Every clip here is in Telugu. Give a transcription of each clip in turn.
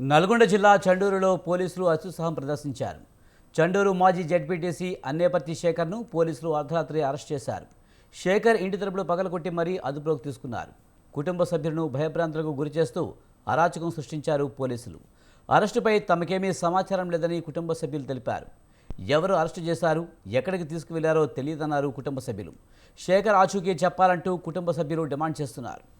నల్గొండ జిల్లా చండూరులో పోలీసులు అత్యుత్సాహం ప్రదర్శించారు. చండూరు మాజీ జడ్పీటీసీ అన్నేపర్తి శేఖర్ను పోలీసులు అర్ధరాత్రి అరెస్ట్ చేశారు. శేఖర్ ఇంటి తలుపులు పగలగొట్టి మరీ అదుపులోకి తీసుకున్నారు. కుటుంబ సభ్యులను భయభ్రాంతులకు గురిచేస్తూ అరాచకం సృష్టించారు పోలీసులు. అరెస్టుపై తమకేమీ సమాచారం లేదని కుటుంబ సభ్యులు తెలిపారు. ఎవరు అరెస్టు చేశారు ఎక్కడికి తీసుకువెళ్ళారో తెలియదన్నారు కుటుంబ సభ్యులు. శేఖర్ ఆచూకీ చెప్పాలంటూ కుటుంబ సభ్యులు డిమాండ్ చేస్తున్నారు.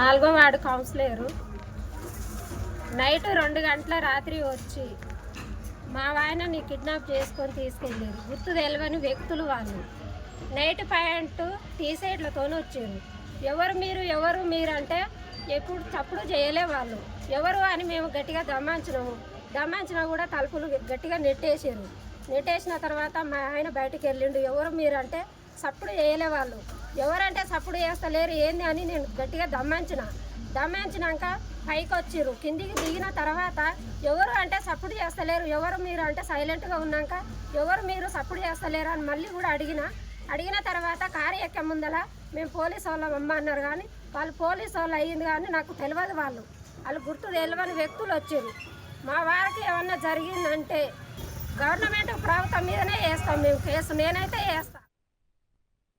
నాలుగో వార్డు కౌన్సిలరు. నైట్ రెండు గంటల రాత్రి వచ్చి మా వాయనని కిడ్నాప్ చేసుకొని తీసుకెళ్ళారు. గుర్తు తెలియని వ్యక్తులు వాళ్ళు. నైట్ ప్యాంటు టీషర్ట్లతో వచ్చారు. ఎవరు మీరు ఎవరు మీరు అంటే ఎప్పుడు చప్పుడు చేయలే వాళ్ళు. ఎవరు అని మేము గట్టిగా గమనించినాము గమనించినా కూడా తలుపులు గట్టిగా నెట్టేసారు నెట్టేసిన తర్వాత మా ఆయన బయటకు వెళ్ళిండు. ఎవరు మీరు అంటే సప్పుడు చేయలే వాళ్ళు. ఎవరంటే సప్పుడు చేస్తలేరు ఏంది అని నేను గట్టిగా దమ్మించిన. దమ్మించినాక పైకి వచ్చిర్రు. కిందికి దిగిన తర్వాత ఎవరు అంటే సప్పుడు చేస్తలేరు ఎవరు మీరు అంటే సైలెంట్గా ఉన్నాక ఎవరు మీరు సప్పుడు చేస్తలేరు అని మళ్ళీ కూడా అడిగిన. అడిగిన తర్వాత కారు ఎక్కే ముందల మేము పోలీసు వాళ్ళం అమ్మ అన్నారు కానీ వాళ్ళు పోలీసు వాళ్ళు అయ్యింది కానీ నాకు తెలియదు వాళ్ళు. వాళ్ళు గుర్తు తెలియని వ్యక్తులు వచ్చారు మా వారికి ఏమన్నా జరిగిందంటే గవర్నమెంట్ ప్రభుత్వం మీదనే వేస్తాం మేము. కేసు నేనైతే వేస్తాను